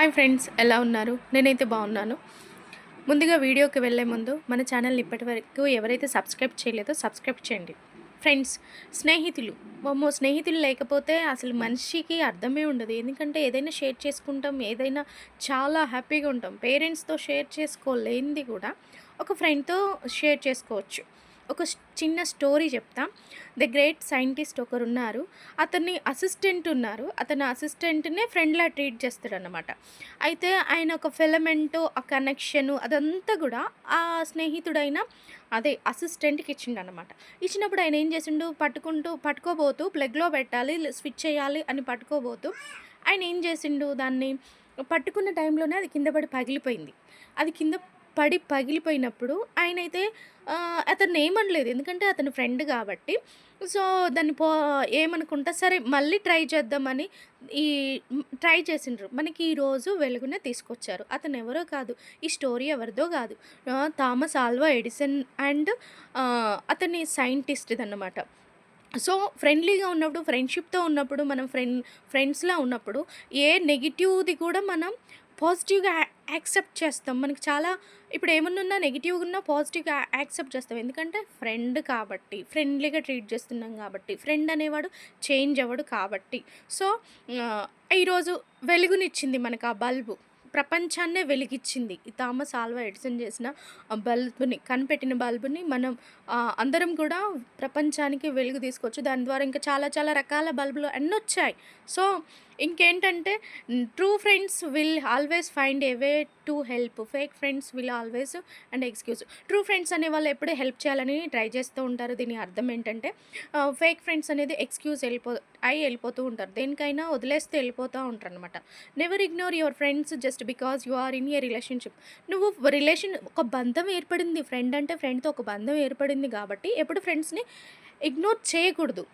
Hi friends ఎలా ఉన్నారు? నేనైతే బాగున్నాను. ముందుగా వీడియోకి వెళ్ళే ముందు మన ఛానల్ని ఇప్పటి వరకు ఎవరైతే సబ్స్క్రైబ్ చేయలేదో సబ్స్క్రైబ్ చేయండి. ఫ్రెండ్స్ స్నేహితులు. మమ్మో స్నేహితులు లేకపోతే అసలు మనిషికి అర్థమే ఉండదు. ఎందుకంటే ఏదైనా షేర్ చేసుకుంటాం ఏదైనా చాలా హ్యాపీగా ఉంటాం. పేరెంట్స్తో షేర్ చేసుకోలేనిది కూడా ఒక ఫ్రెండ్తో షేర్ చేసుకోవచ్చు. ఒక చిన్న స్టోరీ చెప్తా. ద గ్రేట్ సైంటిస్ట్ ఒకరు ఉన్నారు అతన్ని అసిస్టెంట్ ఉన్నారు. అతని అసిస్టెంట్నే ఫ్రెండ్లా ట్రీట్ చేస్తాడనమాట అయితే ఆయన ఒక ఫిలమెంట్ ఆ కనెక్షన్ అదంతా కూడా ఆ స్నేహితుడైన అదే అసిస్టెంట్కి ఇచ్చిండు అనమాట ఇచ్చినప్పుడు ఆయన ఏం చేసిండు? పట్టుకుంటూ పట్టుకోబోతూ ప్లగ్లో పెట్టాలి స్విచ్ చేయాలి అని పట్టుకోబోతూ ఆయన ఏం చేసిండు? దాన్ని పట్టుకున్న టైంలోనే అది కింద పడి పగిలిపోయింది. అది కింద పడి పగిలిపోయినప్పుడు ఆయన అయితే అతను ఏమనలేదు. ఎందుకంటే అతని ఫ్రెండ్ కాబట్టి. సో దాన్ని పో ఏమనుకుంటా సరే మళ్ళీ ట్రై చేద్దామని ఈ ట్రై చేసిండ్రు. మనకి ఈరోజు వెలుగునే తీసుకొచ్చారు. అతను ఎవరో కాదు. ఈ స్టోరీ ఎవరిదో కాదు. థామస్ ఆల్వా ఎడిసన్ అండ్ అతని సైంటిస్ట్ అన్నమాట సో ఫ్రెండ్లీగా ఉన్నప్పుడు ఫ్రెండ్షిప్తో ఉన్నప్పుడు మనం ఫ్రెండ్ ఫ్రెండ్స్లా ఉన్నప్పుడు ఏ నెగిటివ్ది కూడా మనం పాజిటివ్గా యాక్సెప్ట్ చేస్తాం. మనకి చాలా ఇప్పుడు ఏమన్నా నెగిటివ్గా ఉన్నా పాజిటివ్గా యాక్సెప్ట్ చేస్తాం. ఎందుకంటే ఫ్రెండ్ కాబట్టి ఫ్రెండ్లీగా ట్రీట్ చేస్తున్నాం కాబట్టి ఫ్రెండ్ అనేవాడు చేంజ్ అవ్వడు కాబట్టి. సో ఈరోజు వెలుగునిచ్చింది మనకు ఆ బల్బు. ప్రపంచాన్నే వెలిగించింది ఈ థామస్ ఆల్వా ఎడిసన్ చేసిన ఆ బల్బుని కనిపెట్టిన బల్బుని మనం అందరం కూడా ప్రపంచానికి వెలుగు తీసుకోవచ్చు. దాని ద్వారా ఇంకా చాలా చాలా రకాల బల్బులు అన్నీ వచ్చాయి సో ఇంకేంటంటే true friends will always find a way to help fake friends will always and excuse true friends అనే వాళ్ళు ఎప్పుడూ హెల్ప్ చేయాలని ట్రై చేస్తూ ఉంటారు. దీని అర్థం ఏంటంటే ఫేక్ ఫ్రెండ్స్ అనేది ఎక్స్క్యూజ్ వెళ్ళిపో అయి వెళ్ళిపోతూ ఉంటారు. దేనికైనా వదిలేస్తే వెళ్ళిపోతూ ఉంటారు అనమాట never ignore your friends just because you are in a relationship నువ్వు రిలేషన్ ఒక బంధం ఏర్పడింది. ఫ్రెండ్ అంటే ఫ్రెండ్తో ఒక బంధం ఏర్పడింది కాబట్టి ఎప్పుడు ఫ్రెండ్స్ని ఇగ్నోర్ చేయకూడదు.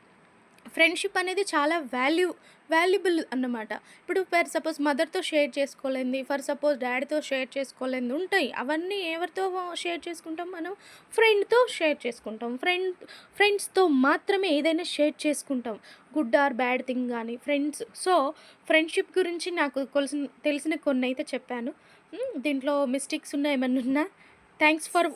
ఫ్రెండ్షిప్ అనేది చాలా వాల్యూ వాల్యుబుల్ అన్నమాట. ఇప్పుడు ఫర్ సపోజ్ మదర్తో షేర్ చేసుకోలేంది ఫర్ సపోజ్ డాడీతో షేర్ చేసుకోలేంది ఉంటాయి. అవన్నీ ఎవరితో షేర్ చేసుకుంటాం మనం? ఫ్రెండ్తో షేర్ చేసుకుంటాం. ఫ్రెండ్ ఫ్రెండ్స్తో మాత్రమే ఏదైనా షేర్ చేసుకుంటాం. గుడ్ ఆర్ బ్యాడ్ థింగ్ కానీ ఫ్రెండ్స్. సో ఫ్రెండ్షిప్ గురించి నాకు కొలిసిన తెలిసిన కొన్ని అయితే చెప్పాను దీంట్లో మిస్టేక్స్ ఉన్నా ఏమన్నా ఉన్నా థ్యాంక్స్ ఫర్